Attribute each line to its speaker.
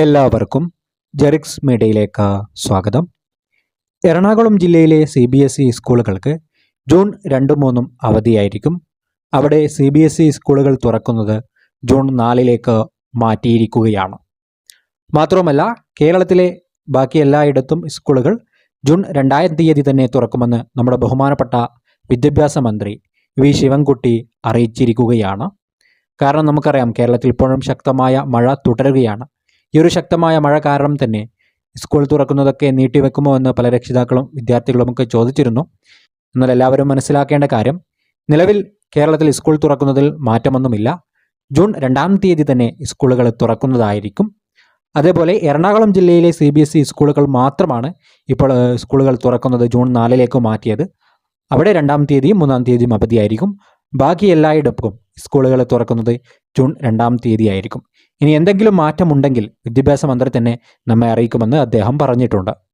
Speaker 1: എല്ലാവർക്കും ജെറിക്സ് മീഡിയയിലേക്ക് സ്വാഗതം. എറണാകുളം ജില്ലയിലെ സി ബി എസ് ഇ സ്കൂളുകൾക്ക് ജൂൺ രണ്ടും മൂന്നും അവധിയായിരിക്കും. അവിടെ സി ബി എസ് ഇ സ്കൂളുകൾ തുറക്കുന്നത് ജൂൺ നാലിലേക്ക് മാറ്റിയിരിക്കുകയാണ്. മാത്രവുമല്ല കേരളത്തിലെ ബാക്കി എല്ലായിടത്തും സ്കൂളുകൾ ജൂൺ രണ്ടായിരം തീയതി തന്നെ തുറക്കുമെന്ന് നമ്മുടെ ബഹുമാനപ്പെട്ട വിദ്യാഭ്യാസ മന്ത്രി വി ശിവൻകുട്ടി അറിയിച്ചിരിക്കുകയാണ്. കാരണം നമുക്കറിയാം കേരളത്തിൽ ഇപ്പോഴും ശക്തമായ മഴ തുടരുകയാണ്. ഈ ഒരു ശക്തമായ മഴ കാരണം തന്നെ സ്കൂൾ തുറക്കുന്നതൊക്കെ നീട്ടിവെക്കുമോ എന്ന് പല രക്ഷിതാക്കളും വിദ്യാർത്ഥികളും ഒക്കെ ചോദിച്ചിരുന്നു. എന്നാൽ എല്ലാവരും മനസ്സിലാക്കേണ്ട കാര്യം നിലവിൽ കേരളത്തിൽ സ്കൂൾ തുറക്കുന്നതിൽ മാറ്റമൊന്നുമില്ല. ജൂൺ രണ്ടാം തീയതി തന്നെ സ്കൂളുകൾ തുറക്കുന്നതായിരിക്കും. അതേപോലെ എറണാകുളം ജില്ലയിലെ സി ബി എസ് ഇ സ്കൂളുകൾ മാത്രമാണ് ഇപ്പോൾ സ്കൂളുകൾ തുറക്കുന്നത് ജൂൺ നാലിലേക്ക് മാറ്റിയത്. അവിടെ രണ്ടാം തീയതിയും മൂന്നാം തീയതിയും അവധിയായിരിക്കും. ബാക്കി എല്ലായിടത്തും സ്കൂളുകൾ തുറക്കുന്നത് ജൂൺ രണ്ടാം തീയതി ആയിരിക്കും ഇനി എന്തെങ്കിലും മാറ്റമുണ്ടെങ്കിൽ വിദ്യാഭ്യാസ മന്ത്രി തന്നെ നമ്മെ അറിയിക്കുമെന്ന് അദ്ദേഹം പറഞ്ഞിട്ടുണ്ട്